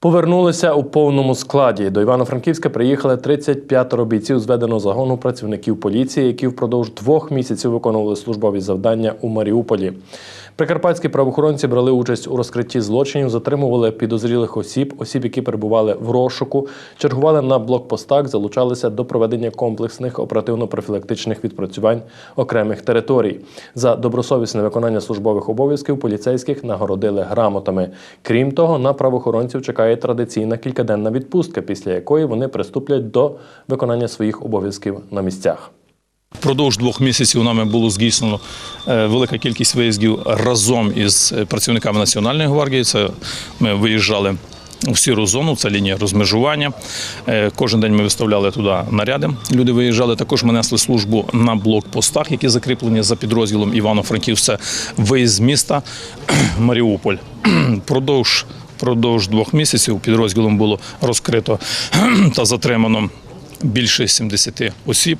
Повернулися у повному складі. До Івано-Франківська приїхали 35 бійців зведеного загону працівників поліції, які впродовж двох місяців виконували службові завдання у Маріуполі. Прикарпатські правоохоронці брали участь у розкритті злочинів, затримували підозрілих осіб, осіб, які перебували в розшуку, чергували на блокпостах, залучалися до проведення комплексних оперативно-профілактичних відпрацювань окремих територій. За добросовісне виконання службових обов'язків поліцейських нагородили грамотами. Крім того, на правоохоронців чекає традиційна кількаденна відпустка, після якої вони приступлять до виконання своїх обов'язків на місцях. Впродовж двох місяців нами було здійснено е, велика кількість виїздів разом із е, працівниками Національної гвардії. Це ми виїжджали в сіру зону, це лінія розмежування. Е, Кожен день ми виставляли туди наряди. Люди виїжджали. Також ми несли службу на блокпостах, які закріплені за підрозділом Івано-Франківськ. Це виїзд з міста Маріуполь. Продовж Продовж двох місяців підрозділом було розкрито та затримано більше 70 осіб.